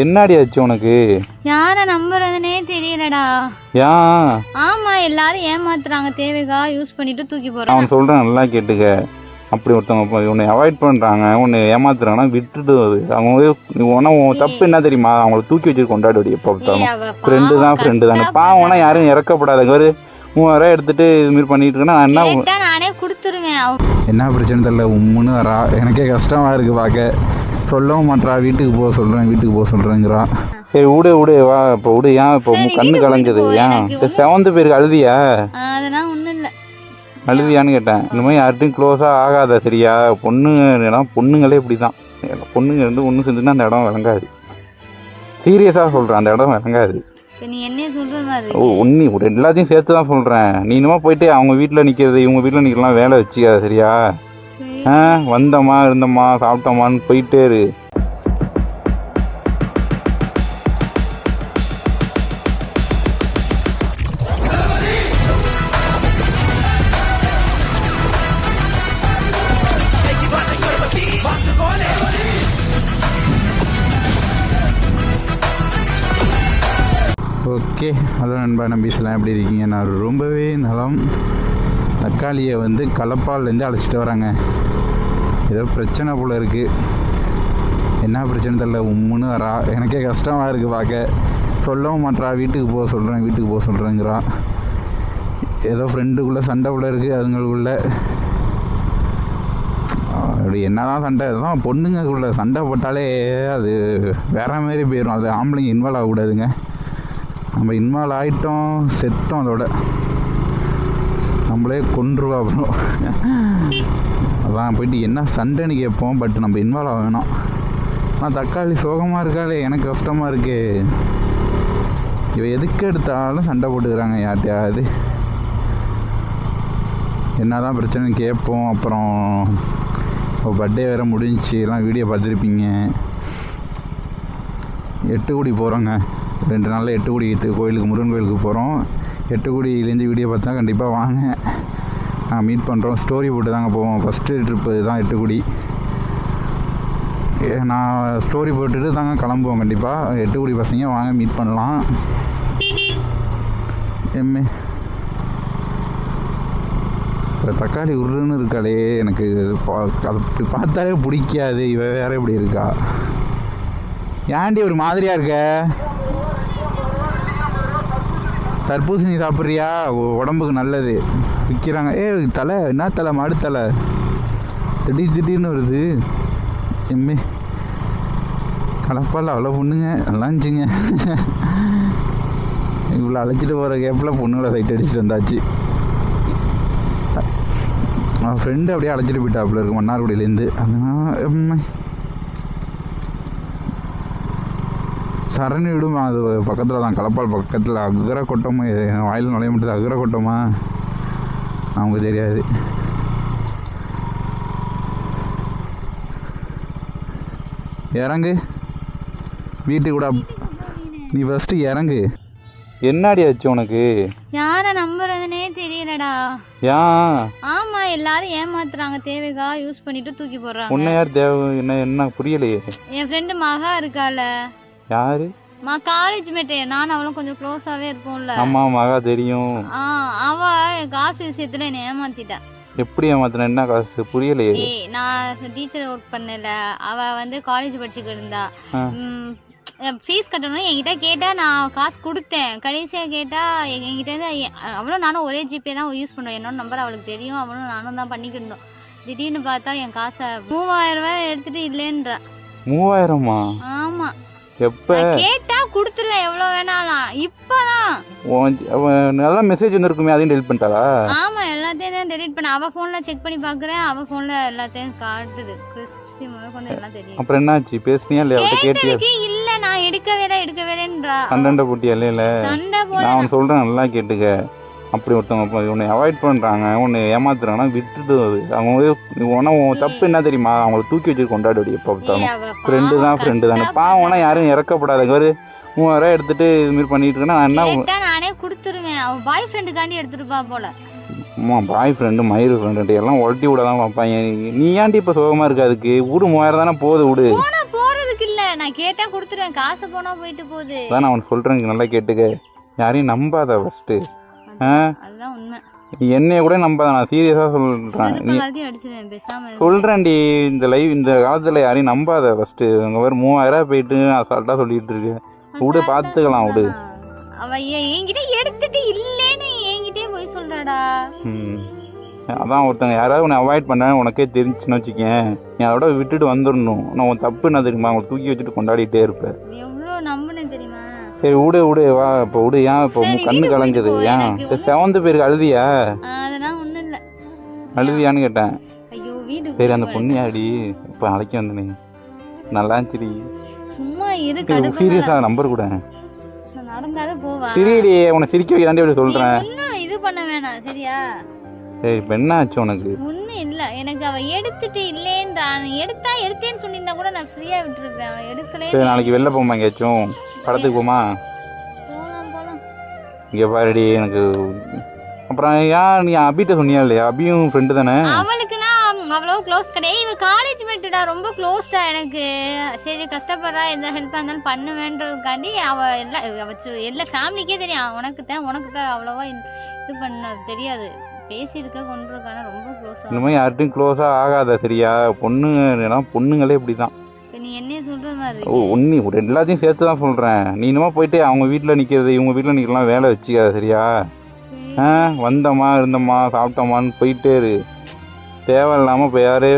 என்னடி ஆச்சு உனக்கு? யார நம்புறதுனே தெரியலடா. ஏன்? ஆமா எல்லாரும் ஏமாத்துறாங்க. தேவைக்கா யூஸ் பண்ணிட்டு தூக்கி போறாங்க அவன் சொல்கிறேன் நல்லா கேட்டுக்க. அப்படி ஒருத்தவங்க உன்னை அவாய்ட் பண்ணுறாங்க உன்னை ஏமாத்துறாங்கன்னா விட்டுட்டு அது. அவங்க வந்து உன உன் தப்பு என்ன தெரியுமா? அவங்கள தூக்கி வச்சு கொண்டாடி எப்போ பார்த்தாலும். ஃப்ரெண்டு தான் ஃப்ரெண்டு தானே. பாவம்னா யாரும் இறக்கப்படாத. ஒரு மூவாயிரம் எடுத்துட்டு இதுமாரி பண்ணிட்டு இருக்கேன்னா நான் என்ன நானே கொடுத்துருவேன். என்ன பிரச்சனை தெரியல உம்முன்னு வரா. எனக்கே கஷ்டமாக இருக்குது பார்க்க. சொல்லவும் மாட்றா வீட்டுக்கு போக சொல்கிறேன் வீட்டுக்கு போக சொல்கிறேங்கிறா சரி விடு விடு வா இப்போ விடு ஏன் இப்போ கண்ணு கலங்குது ஏன்? செவன்த் பேருக்கு அழுதியா? அதெல்லாம் ஒண்ணும் இல்ல. அழுதியான்னு கேட்டேன். இந்த மாதிரி யார்ட்டையும் க்ளோஸாக ஆகாத சரியா? பொண்ணுங்கன்னா பொண்ணுங்களே இப்படி தான் பொண்ணுங்க வந்து ஒன்று செஞ்சுன்னா அந்த இடம் விளங்காது. சீரியஸாக சொல்கிறேன் அந்த இடம் விளங்காது. ஓ ஒன்னி ஒரு எல்லாத்தையும் சேர்த்து தான் சொல்கிறேன் நீ இன்னுமா போயிட்டு அவங்க வீட்டில் நிற்கிறது இவங்க வீட்டில் நிற்கலாம் வேலை வச்சுக்காத சரியா? சரி. ஆ வந்தம்மா இருந்தம்மா சாப்பிட்டோமான்னு போயிட்டே இரு. ஓகே ஹலோ நண்பா நம்பீஸ்லாம் எப்படி இருக்கீங்க? நான் ரொம்பவே நலம். தக்காளியை வந்து கலப்பால்லேருந்து அழைச்சிட்டு வராங்க. ஏதோ பிரச்சனை போல் இருக்குது என்ன பிரச்சனை தெரில உம்முன்னு வரா. எனக்கே கஷ்டமாக இருக்குது பார்க்க. சொல்லவும் மாட்றா வீட்டுக்கு போக சொல்கிறேன் வீட்டுக்கு போக சொல்கிறேங்கிறா ஏதோ ஃப்ரெண்டுக்குள்ளே சண்டை உள்ள இருக்குது அதுங்களுக்குள்ள. அப்படி என்னதான் சண்டை தான் பொண்ணுங்களுக்குள்ள. சண்டை போட்டாலே அது வேற மாதிரி போயிடும் அது ஆம்பளைங்க இன்வால்வ் ஆகக்கூடாதுங்க. நம்ம இன்வால்வ் ஆகிட்டோம் செத்தோம் அதோட. நம்மளே கொன்றுவா அப்புறம் அதான் போயிட்டு என்ன சண்டைன்னு கேட்போம் பட் நம்ம இன்வால்வ் ஆக வேணாம். ஆனால் தக்காளி சோகமாக இருக்காளே எனக்கு கஷ்டமாக இருக்கு. இவ எதுக்கு எடுத்தாலும் சண்டை போட்டுக்கிறாங்க யார்கிட்டயாவது என்னதான் பிரச்சனைன்னு கேட்போம் அப்புறம் இப்போ பர்த்டே வேறு முடிஞ்சிச்சு எல்லாம் வீடியோ பார்த்துருப்பீங்க. எட்டு கோடி போகிறோங்க ரெண்டு நாளில் எட்டுக்குடி கோயிலுக்கு முருகன் கோயிலுக்கு போகிறோம் எட்டுக்குடியிலேருந்து வீடியோ பார்த்தா கண்டிப்பாக வாங்க. நாங்கள் மீட் பண்ணுறோம் ஸ்டோரி போட்டு தாங்க போவோம். ஃபஸ்ட்டு ட்ரிப்பு தான் எட்டுக்குடி ஏ, நான் ஸ்டோரி போட்டுட்டு தாங்க கிளம்புவோம் கண்டிப்பாக எட்டுக்குடி பசங்க வாங்க மீட் பண்ணலாம். எம்மே. இப்போ தக்காளி உருன்னு இருக்காளே எனக்கு பா அது இப்படி பார்த்தாலே பிடிக்காது. இவ வேற இப்படி இருக்கா. ஏன்டி ஒரு மாதிரியாக இருக்க? தர்பூசணி சாப்பிட்றியா? உடம்புக்கு நல்லது. விற்கிறாங்க ஏ தலை என்ன தலை? மாடு தலை. திடீர் திடீர்னு வருது. எம்மே. கலப்பால் அவ்வளோ பொண்ணுங்க. நல்லா இருந்துச்சுங்க. இவ்வளோ அழைச்சிட்டு போகிற கேப்பில் பொண்ணுங்களை சைட் அடிச்சுட்டு வந்தாச்சு. அவன் ஃப்ரெண்டு அப்படியே அழைச்சிட்டு போயிட்டாப்புல இருக்கு மன்னார்குடியிலேருந்து. அதனால் எம்மை. சரணி விடும் அது பக்கத்தில் தான் கலப்பால் பக்கத்தில். அகர என் வாயில் நுழைய முடியாது. அகர கொட்டமா அவங்க தெரியாது. இறங்கு. வீட்டுக்கு கூட நீ ஃபஸ்ட்டு இறங்கு. என்னடி ஆச்சு உனக்கு? யார நம்புறதுனே தெரியலடா. ஏன்? ஆமா எல்லாரும் ஏமாத்துறாங்க. தேவைக்கா யூஸ் பண்ணிட்டு தூக்கி போடுறாங்க. உன்னை யார் தேவை என்ன என்ன புரியலையே? என் ஃப்ரெண்டு மகா இருக்கால. யாரு? மா காலேஜ் மேட்டு நானும் அவளும் கொஞ்சம் க்ளோஸாவே இருப்போம்ல. ஆமா மகா தெரியும். ஆ அவ காசு விஷயத்துல என்னை ஏமாத்திட்டா. எப்படி ஏமாத்தின? என்ன காசு? புரியலையே. ஏய் நான் டீச்சர் ஒர்க் பண்ணல அவ வந்து காலேஜ் படிச்சுக்கிட்டு இருந்தா. ஃபீஸ் கட்டணும் என்கிட்ட கேட்டா நான் காசு கொடுத்தேன். கடைசியா கேட்டா எங்க- என்கிட்ட இருந்து அவளும் நானும் ஒரே ஜிபே தான் யூஸ் பண்ணுவோம் என்னோட நம்பர் அவளுக்கு தெரியும். அவளும் நானும் தான் பண்ணிக்கிட்டு இருந்தோம். திடீர்னு பார்த்தா என் காசை மூவாயிரம் ரூபாய் எடுத்துட்டு இல்லைன்றா. மூவாயிரமா? ஆமா. எப்ப? கேட்டா கொடுத்துருவேன் எவ்வளவு வேணாலும். இப்பதான். நல்ல மெசேஜ் வந்திருக்குமே அதையும் டெலிட் பண்ணிட்டாளா? ஆமா எல்லாத்தையும் தான் டெலீட் பண்ண. அவ போன்ல செக் பண்ணி பாக்குறேன் அவ போன்ல எல்லாத்தையும் காட்டுது. கிறிஸ்டி முதல் கொண்டு எல்லாம் தெரியும் அப்புறம் என்னாச்சு? பேசுனியா இல்லையா? அவட்ட கேட்டியா? இல்ல நான் எடுக்கவே இல்லை எடுக்கவே இல்லைன்றா சண்டை போட்டியா போட நான் சொல்றேன் நல்லா கேட்டுக்க. அப்படி ஒருத்தவங்க உன்னை அவாய்ட் பண்றாங்க உன்னை ஏமாத்துறாங்கன்னா விட்டுட்டு அது. அவங்க உன உன் தப்பு என்ன தெரியுமா? அவங்கள தூக்கி வச்சு கொண்டாடி எப்போ பார்த்தாலும். ஃப்ரெண்டு தான் ஃப்ரெண்டு தானே. பாவம்னா யாரும் இறக்கப்படாத. ஒரு மூவாயிரம் எடுத்துட்டு இதுமாரி பண்ணிட்டு இருக்கேன்னா நான் என்ன நானே கொடுத்துருவேன். அவ பாய் ஃப்ரெண்டுக்காண்டி எடுத்துருப்பா போல. அம்மா பாய் ஃப்ரெண்டு மயிறு ஃப்ரெண்டு எல்லாம் உழட்டி விட தான் பார்ப்பாங்க. நீ ஏன்டி இப்போ சுகமாக இருக்கு அதுக்கு? விடு மூவாயிரம் தானே போகுது விடு போனா போறதுக்கு இல்ல. நான் கேட்டா கொடுத்துருவேன். காசு போனா போயிட்டு போகுது. அதான் நான் உனக்கு சொல்கிறேன் நல்லா கேட்டுக்க. யாரையும் நம்பாத ஃபஸ்ட்டு அதுதான் உண்மை. என்னைய கூட நம்பாத நான் சீரியஸாக சொல்கிறேன். சொல்கிறேன்டி இந்த லைவ் இந்த காலத்தில் யாரையும் நம்பாத ஃபஸ்ட்டு அங்கே வேறு மூவாயிரம் போயிட்டு அசால்ட்டாக சொல்லிட்டு இருக்கு. விடு பார்த்துக்கலாம் விடு? அவ என்- என்கிட்ட எடுத்துட்டு இல்லேன்னு என்கிட்டயே போய் சொல்றாடா. அதான் ஒருத்தங்க யாராவது உன்னை அவாய்ட் பண்ண உனக்கே தெரிஞ்சுன்னு வச்சுக்கேன் நீ அதோட விட்டுட்டு வந்துடணும். நான் உன் தப்பு என்ன தெரியுமா? அவங்க தூக்கி வச்சுட்டு கொண்டாடிட்டே இருப்பேன். சரி விடு விடு வா இப்போ விடு ஏன் இப்போ கண்ணு கலங்குது? ஏன்? செவந்து பேருக்கு அழுதியா? அதெல்லாம் ஒண்ணும் இல்ல. அழுதியான்னு கேட்டேன். ஐயோ வீட்டுக்கு சரி அந்த பொண்ணு யாடி? இப்போ அழைக்க வந்தனே நல்லா இருந்துச்சுடி சும்மா இரு சீரியஸாக நம்பர் கூட. நடந்தாத போவா. சிரிடி உன்னை சிரிக்க வைக்க தாண்டி அப்படி சொல்கிறேன் இது பண்ண வேணாம் சரியா? சரி இப்போ என்ன ஆச்சு உனக்கு இல்ல எனக்கு அவ எடுத்துட்டு இல்லேன்றா எடுத்தா எடுத்தேன்னு சொல்லியிருந்தா கூட நான் ஃப்ரீயா விட்டுருப்பேன். அவ எடுக்கலே சரி நாளைக்கு வெளில போமா எங்கேயாச்சும்? படத்துக்கு போமா இங்கே பாருடி எனக்கு அப்புறம் ஏன் நீ அபிட்ட சொன்னியா இல்லையா? அபியும் ஃப்ரெண்டு தானே? அவளுக்குன்னா அவ்வளோ க்ளோஸ் கிடையாது. இவ காலேஜ் மேட்டுடா ரொம்ப க்ளோஸ்டா எனக்கு. சரி கஷ்டப்படுறா எந்த ஹெல்ப்பாக இருந்தாலும் பண்ணுவேன்றதுக்காண்டி அவ எல்லா அவ சு- எல்லா ஃபேமிலிக்கே தெரியும். உனக்கு தான் உனக்கு தான் அவ்வளோவா இது பண்ண தெரியாது. பேசியிருக்க கொண்டிருக்கான? ரொம்ப க்ளோஸ் இனிமேல் யார்கிட்டையும் க்ளோஸாக ஆகாத சரியா? பொண்ணுங்க பொண்ணுங்களே இப்படி தான் நீ என்னைய சொல்ற மாதிரி ஓ ஒரு எல்லாத்தையும் சேர்த்து தான் சொல்கிறேன் நீ இனிமே போயிட்டு அவங்க வீட்டில் நிற்கிறது இவங்க வீட்டில் நிற்கலாம் வேலை வச்சுக்காத சரியா? சரி. ஆ வந்தோமா இருந்தோமா சாப்பிட்டோமான்னு போயிட்டே இரு. தேவையில்லாமல் இப்போ யாரு?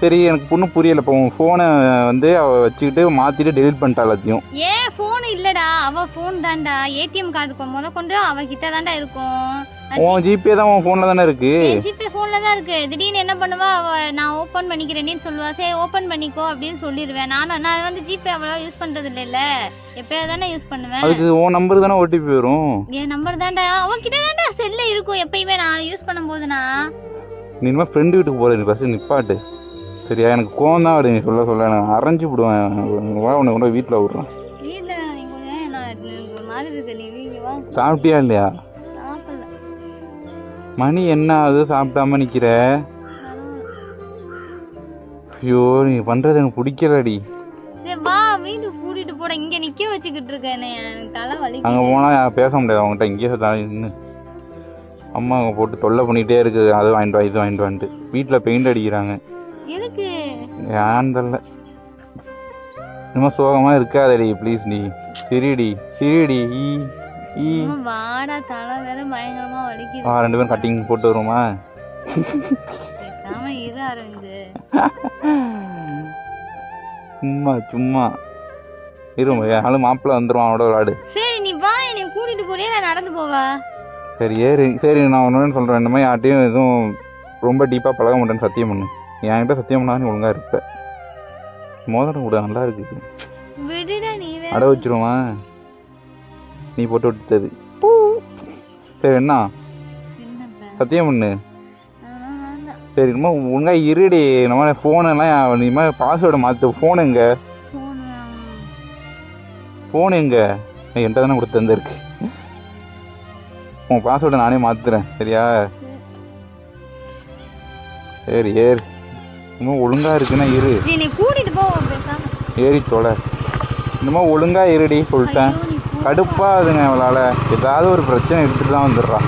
சரி எனக்கு பொண்ணு புரியல. இப்போ உன் ஃபோனை வந்து அவள் வச்சுக்கிட்டு மாற்றிட்டு டெலிட் பண்ணிட்டா எல்லாத்தையும். ஏன் ஃபோன் இல்லடா. அவ ஃபோன் தான்டா. ஏடிஎம் கார்டு முத கொண்டு அவ கிட்ட தான்டா இருக்கும். உன் ஜிபே தான் உன் ஃபோனில் தானே இருக்குது ஜிபே ஃபோன்ல தான் இருக்கு. திடீர்னு என்ன பண்ணுவா? நான் ஓபன் பண்ணிக்கிறேன்னு சொல்லுவா. சரி ஓபன் பண்ணிக்கோ அப்படின்னு சொல்லிடுவேன் நானும் நான் வந்து ஜிபே அவ்வளோ யூஸ் பண்றது இல்லைல்ல எப்பயாவது தானே யூஸ் பண்ணுவேன். அதுக்கு உன் நம்பர் தானே ஓடிபி வரும்? என் நம்பர் தான்டா. அவகிட்ட தான்டா செல்ல இருக்கும். எப்பயுமே நான் யூஸ் பண்ணும்போதுனா நீ இனிமேல் ஃப்ரெண்டு வீட்டுக்கு போகிற ஃபஸ்ட்டு நிப்பாட்டு. சரியா? எனக்கு கோவம் தான் வருது. நீ சொல்ல சொல்ல. நான் அரைஞ்சு விடுவேன். வா உன்னை கொண்டு வீட்டில் விட்றேன். வீட்டுல நீ மணி என்ன ஆகுது? சாப்பிடாம நிற்கிற ஐயோ நீ பண்ணுறது எனக்கு பிடிக்கலடி. வா வீட்டுக்கு கூட்டிட்டு போட. இங்க நிக்க வச்சுக்கிட்டு இருக்கேன். எனக்கு தலை அங்கே பேச முடியாது. அவங்ககிட்ட இங்கேயே நின்று அம்மா அங்கே போட்டு தொல்லை பண்ணிகிட்டே இருக்குது. அது வாங்கிட்டு வா இது வாங்கிட்டு வான்ட்டு. வீட்டில் பெயிண்ட் அடிக்கிறாங்க. எதுக்கு? தெரில இன்னும் சோகமாக இருக்காதடி ப்ளீஸ் நீ சிரிடி சிரிடி. ஈ வாடா தலை வேற பயங்கரமா வலிக்குது. ஆ ரெண்டு பேரும் கட்டிங் போட்டு பேசாம இரு அரவிந்து. சும்மா சும்மா. இருமா ஆளு மாப்பிள்ளை வந்துடுவான் அவனோட விளாடு சரி நீ வா என்னை கூட்டிட்டு போறியா நான் நடந்து போவா? சரி ஏறி. சரி நான் ஒன்று சொல்கிறேன் இந்த மாதிரி யார்ட்டையும் எதுவும் ரொம்ப டீப்பாக பழக மாட்டேன்னு சத்தியம் பண்ணு. என்கிட்ட சத்தியம் பண்ணா நீ ஒழுங்காக இருப்ப. மோதிரம் கூட நல்லா இருக்கு விடுடா நீ வேற. அடை வச்சிருமா நீ போட்டு விட்டது சரி என்ன? சத்தியம் பண்ணு. சரி இனிமே ஒழுங்கா இருடி. நம்ம ஃபோனெல்லாம் மாதிரி பாஸ்வேர்டை மாற்று ஃபோன் எங்க. ஃபோன் எங்க? என்கிட்ட தானே கொடுத்து தந்திருக்கு. உன் பாஸ்வேர்டை நானே மாற்றுறேன் சரியா? சரி ஏறு. இன்னும் ஒழுங்கா இருக்குன்னா இரு. கூட்டிட்டு போ ஏறி தொலை. இன்னமும் ஒழுங்கா இருடி சொல்லிட்டேன். கடுப்பாகுதுங்க அவளால் ஏதாவது ஒரு பிரச்சனை எடுத்துகிட்டு தான் வந்துடுறான்